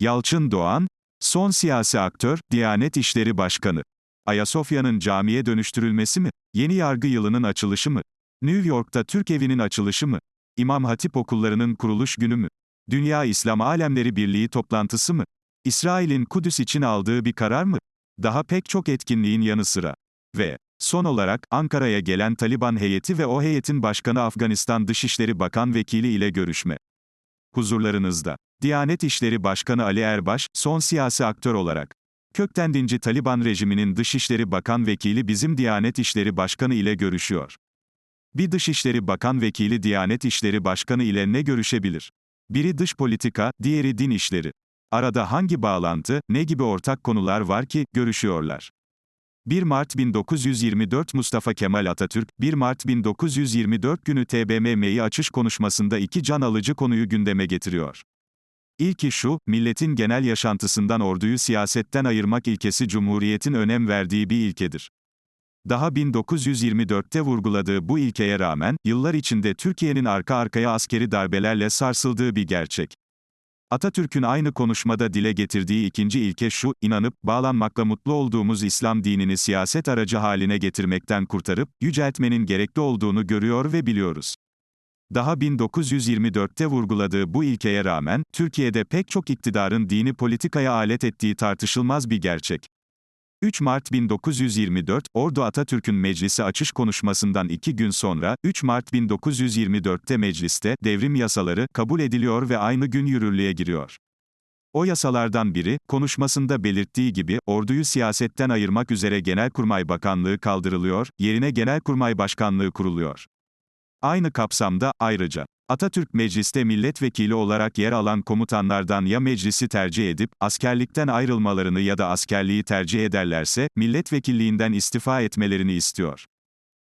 Yalçın Doğan, son siyasi aktör, Diyanet İşleri Başkanı. Ayasofya'nın camiye dönüştürülmesi mi? Yeni yargı yılının açılışı mı? New York'ta Türk evinin açılışı mı? İmam Hatip okullarının kuruluş günü mü? Dünya İslam Alemleri Birliği toplantısı mı? İsrail'in Kudüs için aldığı bir karar mı? Daha pek çok etkinliğin yanı sıra. Ve son olarak Ankara'ya gelen Taliban heyeti ve o heyetin başkanı Afganistan Dışişleri Bakan Vekili ile görüşme. Huzurlarınızda Diyanet İşleri Başkanı Ali Erbaş, son siyasi aktör olarak kökten dinci Taliban rejiminin Dışişleri Bakan Vekili bizim Diyanet İşleri Başkanı ile görüşüyor. Bir Dışişleri Bakan Vekili Diyanet İşleri Başkanı ile ne görüşebilir? Biri dış politika, diğeri din işleri. Arada hangi bağlantı, ne gibi ortak konular var ki, görüşüyorlar? 1 Mart 1924 Mustafa Kemal Atatürk, 1 Mart 1924 günü TBMM'yi açış konuşmasında iki can alıcı konuyu gündeme getiriyor. İlki şu, milletin genel yaşantısından orduyu siyasetten ayırmak ilkesi Cumhuriyet'in önem verdiği bir ilkedir. Daha 1924'te vurguladığı bu ilkeye rağmen, yıllar içinde Türkiye'nin arka arkaya askeri darbelerle sarsıldığı bir gerçek. Atatürk'ün aynı konuşmada dile getirdiği ikinci ilke şu, inanıp, bağlanmakla mutlu olduğumuz İslam dinini siyaset aracı haline getirmekten kurtarıp, yüceltmenin gerekli olduğunu görüyor ve biliyoruz. Daha 1924'te vurguladığı bu ilkeye rağmen, Türkiye'de pek çok iktidarın dini politikaya alet ettiği tartışılmaz bir gerçek. 3 Mart 1924, Ordu Atatürk'ün meclisi açış konuşmasından iki gün sonra, 3 Mart 1924'te mecliste, devrim yasaları, kabul ediliyor ve aynı gün yürürlüğe giriyor. O yasalardan biri, konuşmasında belirttiği gibi, orduyu siyasetten ayırmak üzere Genelkurmay Bakanlığı kaldırılıyor, yerine Genelkurmay Başkanlığı kuruluyor. Aynı kapsamda, ayrıca, Atatürk mecliste milletvekili olarak yer alan komutanlardan ya meclisi tercih edip, askerlikten ayrılmalarını ya da askerliği tercih ederlerse, milletvekilliğinden istifa etmelerini istiyor.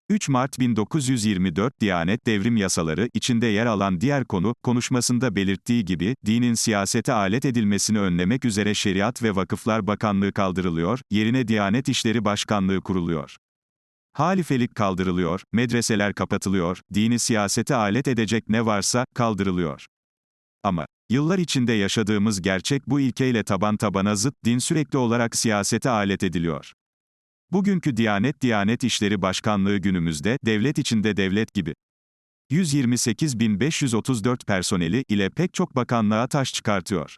3 Mart 1924 Diyanet Devrim Yasaları içinde yer alan diğer konu, konuşmasında belirttiği gibi, dinin siyasete alet edilmesini önlemek üzere Şeriat ve Vakıflar Bakanlığı kaldırılıyor, yerine Diyanet İşleri Başkanlığı kuruluyor. Halifelik kaldırılıyor, medreseler kapatılıyor, dini siyasete alet edecek ne varsa, kaldırılıyor. Ama, yıllar içinde yaşadığımız gerçek bu ilkeyle taban tabana zıt, din sürekli olarak siyasete alet ediliyor. Bugünkü Diyanet Diyanet İşleri Başkanlığı günümüzde, devlet içinde devlet gibi. 128.534 personeli ile pek çok bakanlığa taş çıkartıyor.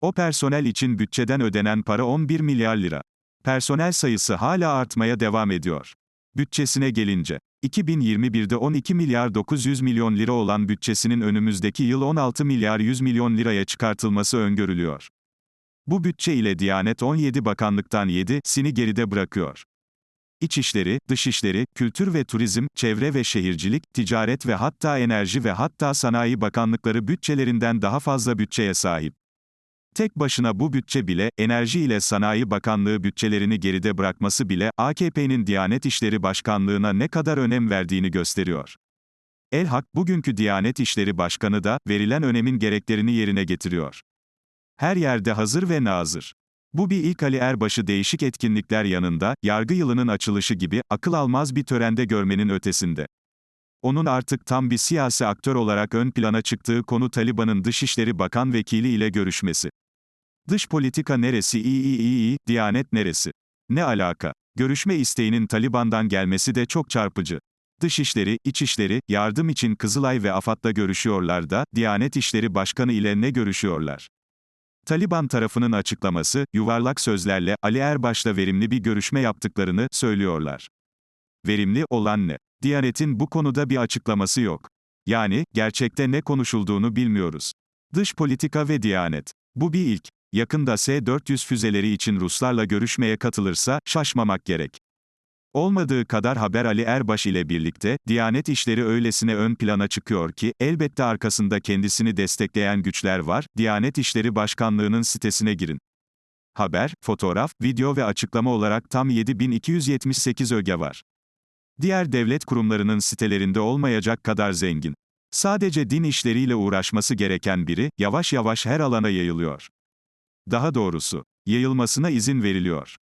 O personel için bütçeden ödenen para 11 milyar lira. Personel sayısı hala artmaya devam ediyor. Bütçesine gelince, 2021'de 12 milyar 900 milyon lira olan bütçesinin önümüzdeki yıl 16 milyar 100 milyon liraya çıkartılması öngörülüyor. Bu bütçe ile Diyanet 17 bakanlıktan 7'sini geride bırakıyor. İçişleri, Dışişleri, Kültür ve Turizm, Çevre ve Şehircilik, Ticaret ve hatta Enerji ve hatta Sanayi Bakanlıkları bütçelerinden daha fazla bütçeye sahip. Tek başına bu bütçe bile, Enerji ile Sanayi Bakanlığı bütçelerini geride bırakması bile, AKP'nin Diyanet İşleri Başkanlığına ne kadar önem verdiğini gösteriyor. Elhak, bugünkü Diyanet İşleri Başkanı da, verilen önemin gereklerini yerine getiriyor. Her yerde hazır ve nazır. Bu bir ilk Ali Erbaş'ı değişik etkinlikler yanında, yargı yılının açılışı gibi, akıl almaz bir törende görmenin ötesinde. Onun artık tam bir siyasi aktör olarak ön plana çıktığı konu Taliban'ın Dışişleri Bakan Vekili ile görüşmesi. Dış politika neresi iyi iyi iyi Diyanet neresi? Ne alaka? Görüşme isteğinin Taliban'dan gelmesi de çok çarpıcı. Dışişleri, İçişleri, yardım için Kızılay ve AFAD'la görüşüyorlar da, Diyanet İşleri Başkanı ile ne görüşüyorlar? Taliban tarafının açıklaması, yuvarlak sözlerle, Ali Erbaş'la verimli bir görüşme yaptıklarını söylüyorlar. Verimli olan ne? Diyanet'in bu konuda bir açıklaması yok. Yani, gerçekte ne konuşulduğunu bilmiyoruz. Dış politika ve Diyanet. Bu bir ilk. Yakında S-400 füzeleri için Ruslarla görüşmeye katılırsa, şaşmamak gerek. Olmadığı kadar haber Ali Erbaş ile birlikte, Diyanet işleri öylesine ön plana çıkıyor ki, elbette arkasında kendisini destekleyen güçler var, Diyanet İşleri Başkanlığı'nın sitesine girin. Haber, fotoğraf, video ve açıklama olarak tam 7278 öge var. Diğer devlet kurumlarının sitelerinde olmayacak kadar zengin. Sadece din işleriyle uğraşması gereken biri, yavaş yavaş her alana yayılıyor. Daha doğrusu, yayılmasına izin veriliyor.